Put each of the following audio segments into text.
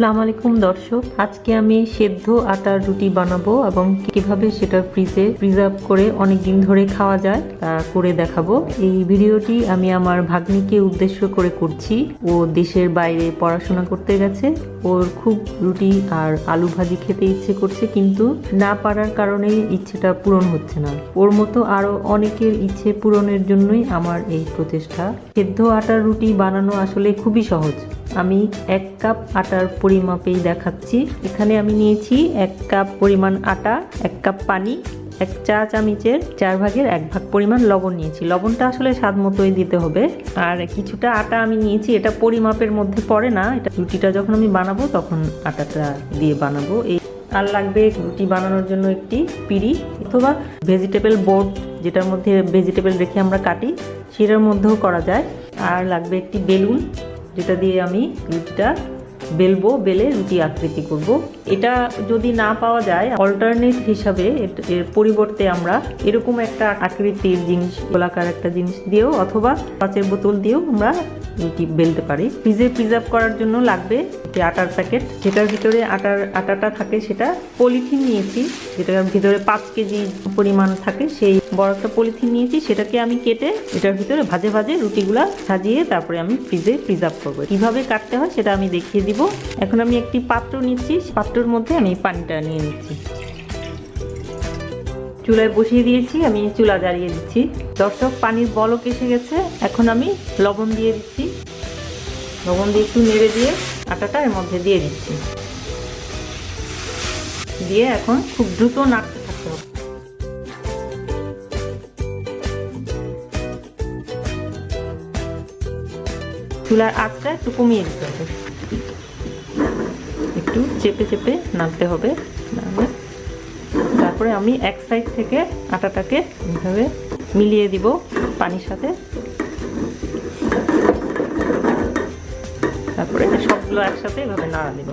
আসসালামু আলাইকুম দর্শক। আজকে আমি সেদ্ধ আটার রুটি বানাবো এবং কীভাবে সেটা ফ্রিজে প্রিজার্ভ করে অনেক দিন ধরে খাওয়া যায়, তা করে দেখাবো। এই ভিডিওটি আমি আমার ভাগ্নিকে উদ্দেশ্য করে করছি। ও দেশের বাইরে পড়াশোনা করতে গেছে। ওর খুব রুটি আর আলু ভাজি খেতে ইচ্ছে করছে, কিন্তু না পারার কারণে ইচ্ছেটা পূরণ হচ্ছে না। ওর মতো আরও অনেকের ইচ্ছে পূরণের জন্যই আমার এই প্রচেষ্টা। সেদ্ধ আটার রুটি বানানো আসলে খুবই সহজ। আমি এক কাপ আটার পরিমাপেই দেখাচ্ছি। এখানে আমি নিয়েছি এক কাপ পরিমাণ আটা, এক কাপ পানি, এক চা চামচের চার ভাগের এক ভাগ পরিমাণ লবণ নিয়েছি। লবণটা আসলে স্বাদ মতোই দিতে হবে। আর কিছুটা আটা আমি নিয়েছি, এটা পরিমাপের মধ্যে পড়ে না। এটা রুটিটা যখন আমি বানাবো তখন আটাটা দিয়ে বানাবো। এই আর লাগবে রুটি বানানোর জন্য একটি পিড়ি অথবা ভেজিটেবল বোর্ড, যেটার মধ্যে ভেজিটেবল রেখে আমরা কাটি, সেটার মধ্যেও করা যায়। আর লাগবে একটি বেলুন। যেটা দিয়ে আমি রুটিটা বেলবো বেলে রুটি আকৃতি করব। এটা যদি না পাওয়া যায় অল্টারনেট হিসাবে এর পরিবর্তে আমরা এরকম একটা আকৃতির জিনিস, গোলাকার একটা জিনিস দিয়েও অথবা কাঁচের বোতল দিয়েও আমরা রুটি বেলতে পারি। ফ্রিজে প্রিজার্ভ করার জন্য লাগবে একটি আটার প্যাকেট। যেটার ভিতরে আটার, আটাটা থাকে সেটা পলিথিন নিয়েছি। যেটার ভিতরে পাঁচ কেজি পরিমাণ থাকে সেই বড় একটা পলিথিন নিয়েছি, সেটাকে আমি কেটে এটার ভিতরে ভাজে ভাজে রুটিগুলা সাজিয়ে তারপরে আমি ফ্রিজে প্রিজার্ভ করব। কীভাবে কাটতে হয় সেটা আমি দেখিয়ে দিব। এখন আমি একটি পাত্র নিচ্ছি। পাত্রর মধ্যে আমি পানিটা নিয়ে নিচ্ছি। চুলায় বসিয়ে দিয়েছি, আমি চুলা জ্বালিয়ে দিচ্ছি। দর্শক, পানির বলক এসে গেছে, এখন আমি লবণ দিয়ে দিচ্ছি। লবণ দিয়ে একটু নেড়ে দিয়ে আটাটা এর মধ্যে দিয়ে দিচ্ছি। দিয়ে এখন খুব দ্রুত নাড়তে থাকতে চুলার আঁচটা একটু কমিয়ে দিতে হবে। একটু চেপে চেপে নাড়তে হবে। তারপরে আমি এক সাইড থেকে আটাটাকে এইভাবে মিলিয়ে দিব পানির সাথে। তারপরে সবগুলো একসাথে এভাবে নাড়া দিব।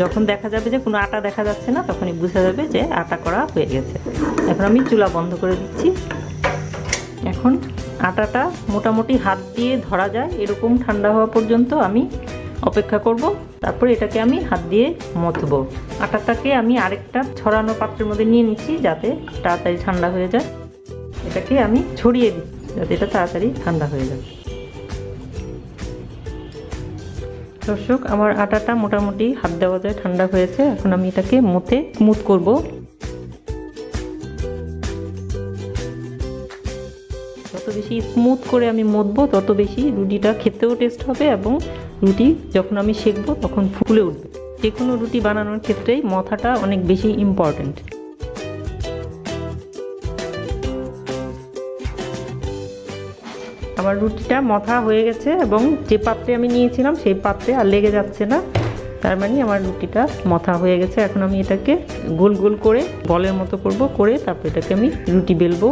যখন দেখা যাবে যে কোনো আটা দেখা যাচ্ছে না, তখনই বোঝা যাবে যে আটা করা হয়ে গেছে। এখন আমি চুলা বন্ধ করে দিচ্ছি। এখন আটাটা মোটামুটি হাত দিয়ে ধরা যায়, এরকম ঠান্ডা হওয়া পর্যন্ত আমি অপেক্ষা করব। তারপরে এটাকে আমি হাত দিয়ে মথবো আটাটাকে আমি আরেকটা ছড়ানো পাত্রের মধ্যে নিয়ে নিচ্ছি যাতে তাড়াতাড়ি ঠান্ডা হয়ে যায়। এটাকে আমি ছড়িয়ে দিই যাতে এটা তাড়াতাড়ি ঠান্ডা হয়ে যায়। দর্শক, আমার আটাটা মোটামুটি হাত দেওয়া যায়, ঠান্ডা হয়েছে। এখন আমি এটাকে মুথে স্মুথ করব। যত বেশি স্মুথ করে আমি মথবো তত বেশি রুটিটা খেতেও টেস্ট হবে এবং রুটি যখন আমি সেকবো তখন ফুলে উঠবে। যে কোনো রুটি বানানোর ক্ষেত্রেই মথাটা অনেক বেশি ইম্পর্ট্যান্ট আমার রুটিটা মথা হয়ে গেছে এবং যে পাত্রে আমি নিয়েছিলাম সেই পাত্রে আর লেগে যাচ্ছে না। তার মানে আমার রুটিটা মথা হয়ে গেছে। এখন আমি এটাকে গোল গোল করে বলের মতো করব, করে তারপর এটাকে আমি রুটি বেলবো।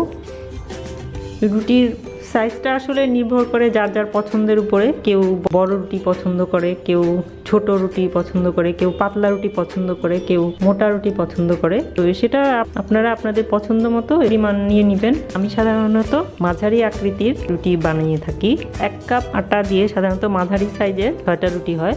রুটির সাইজটা আসলে নির্ভর করে যার যার পছন্দের উপরে। কেউ বড় রুটি পছন্দ করে, কেউ ছোট রুটি পছন্দ করে, কেউ পাতলা রুটি পছন্দ করে, কেউ মোটা রুটি পছন্দ করে। তো সেটা আপনারা আপনাদের পছন্দ মতো পরিমাণ নিয়ে নেবেন। আমি সাধারণত মাঝারি আকৃতির রুটি বানিয়ে থাকি। এক কাপ আটা দিয়ে সাধারণত মাঝারি সাইজের ছয়টা রুটি হয়।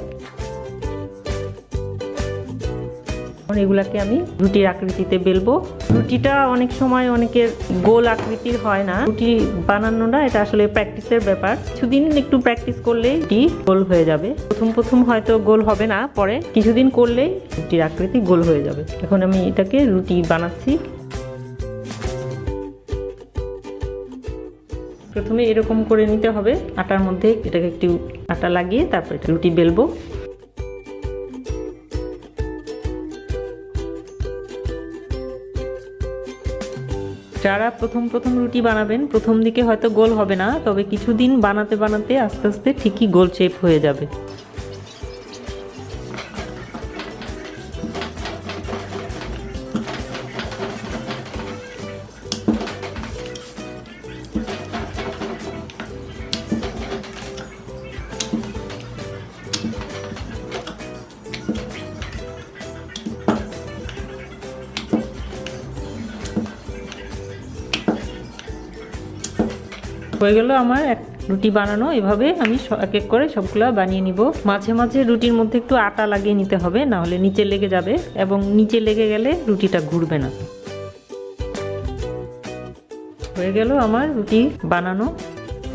এগুলাকে আমি রুটির আকৃতিতে বেলবো। রুটিটা অনেক সময় অনেকের গোল আকৃতির হয় না। রুটি বানানোটা এটা আসলে প্র্যাকটিসের ব্যাপার। কিছুদিন একটু প্র্যাকটিস করলেই রুটি গোল হয়ে যাবে। প্রথম প্রথম হয়তো গোল হবে না, পরে কিছুদিন করলেই রুটির আকৃতি গোল হয়ে যাবে। এখন আমি এটাকে রুটি বানাচ্ছি। প্রথমে এরকম করে নিতে হবে। আটার মধ্যে এটাকে একটু আটা লাগিয়ে তারপর রুটি বেলবো। যারা প্রথম প্রথম রুটি বানাবেন, প্রথম দিকে হয়তো গোল হবে না, তবে কিছুদিন বানাতে বানাতে আস্তে আস্তে ঠিকই গোল শেপ হয়ে যাবে। হয়ে গেল আমার এক রুটি বানানো। এভাবে আমি এক এক করে সবগুলা বানিয়ে নিব। মাঝে মাঝে রুটির মধ্যে একটু আটা লাগিয়ে নিতে হবে, না হলে নিচে লেগে যাবে এবং নিচে লেগে গেলে রুটিটা ঘুরবে না। হয়ে গেল আমার রুটি বানানো।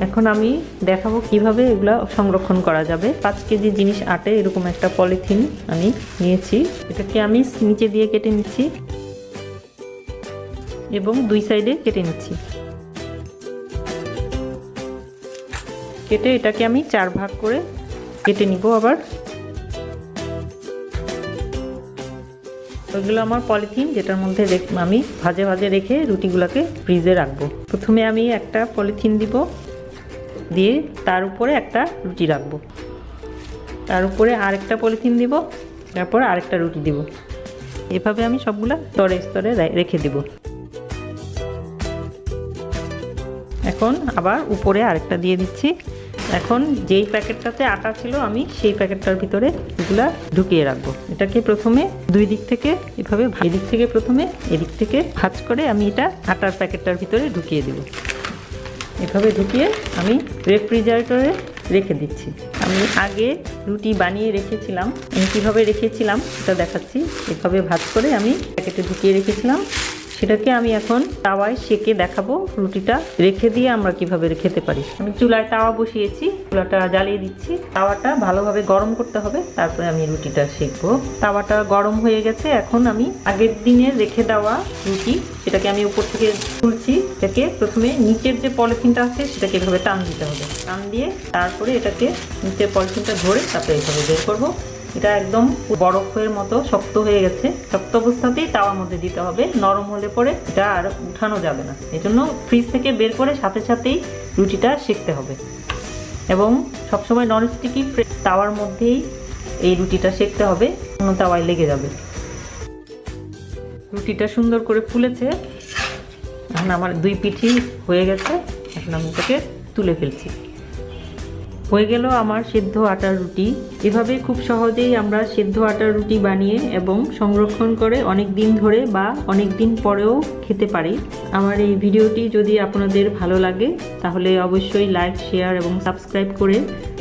এখন আমি দেখাবো কীভাবে এগুলা সংরক্ষণ করা যাবে। পাঁচ কেজি জিনিস আটে এরকম একটা পলিথিন আমি নিয়েছি। এটাকে আমি নিচে দিয়ে কেটে নিচ্ছি এবং দুই সাইডে কেটে নিচ্ছি। কেটে এটাকে আমি চার ভাগ করে কেটে নিব আবার। ওইগুলো আমার পলিথিন, যেটার মধ্যে আমি ভাজে ভাজে রেখে রুটিগুলোকে ফ্রিজে রাখব। প্রথমে আমি একটা পলিথিন দিব, দিয়ে তার উপরে একটা রুটি রাখব। তার উপরে আরেকটা পলিথিন দিব, তারপর আরেকটা রুটি দিব। এভাবে আমি সবগুলা স্তরে স্তরে রেখে দিব। এখন আবার উপরে আরেকটা দিয়ে দিচ্ছি। এখন যেই প্যাকেটটাতে আটা ছিল, আমি সেই প্যাকেটটার ভিতরে এগুলা ঢুকিয়ে রাখব। এটাকে প্রথমে দুই দিক থেকে এভাবে এদিক থেকে প্রথমে এদিক থেকে ভাঁজ করে আমি এটা আটার প্যাকেটটার ভিতরে ঢুকিয়ে দেবো। এভাবে ঢুকিয়ে আমি রেফ্রিজারেটরে রেখে দিচ্ছি। আমি আগে রুটি বানিয়ে রেখেছিলাম। আমি কীভাবে রেখেছিলাম সেটা দেখাচ্ছি। এভাবে ভাজ করে আমি প্যাকেটে ঢুকিয়ে রেখেছিলাম। সেটাকে আমি এখন তাওয়ায় সেকে দেখাবো। রুটিটা রেখে দিয়ে আমরা কীভাবে খেতে পারি। আমি চুলায় তাওয়া বসিয়েছি, চুলাটা জ্বালিয়ে দিচ্ছি। তাওয়াটা ভালোভাবে গরম করতে হবে, তারপরে আমি রুটিটা সেকবো। তাওয়াটা গরম হয়ে গেছে, এখন আমি আগের দিনে রেখে দেওয়া রুটি, সেটাকে আমি উপর থেকে তুলছি। এটাকে প্রথমে নিচের যে পলিথিনটা আছে, সেটাকে এভাবে টান দিতে হবে। টান দিয়ে তারপরে এটাকে নিচের পলিথিনটা ধরে তারপরে এভাবে বের করব। এটা একদম বরফের মতো শক্ত হয়ে গেছে। শক্ত অবস্থাতেই তাওয়ার মধ্যে দিতে হবে। নরম হলে পরে এটা আর উঠানো যাবে না। এই জন্য ফ্রিজ থেকে বের করে সাথে সাথেই রুটিটা শিখতে হবে। এবং সবসময় ননস্টিকি তাওয়ার মধ্যেই এই রুটিটা সেকতে হবে। অন্য তাওয়ায় লেগে যাবে। রুটিটা সুন্দর করে ফুলেছে। এখন আমার দুই পিঠি হয়ে গেছে। এখন আমি এটাকে তুলে ফেলছি। হয়ে গেল আমার সিদ্ধ আটার রুটি। এভাবে খুব সহজেই আমরা সিদ্ধ আটার রুটি বানিয়ে এবং সংরক্ষণ করে অনেক দিন ধরে বা অনেক দিন পরেও খেতে পারি। আমার এই ভিডিওটি যদি আপনাদের ভালো লাগে, তাহলে অবশ্যই লাইক, শেয়ার এবং সাবস্ক্রাইব করে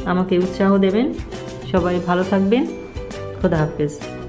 আমাকে উৎসাহ দেবেন। সবাই ভালো থাকবেন। খোদা হাফেজ।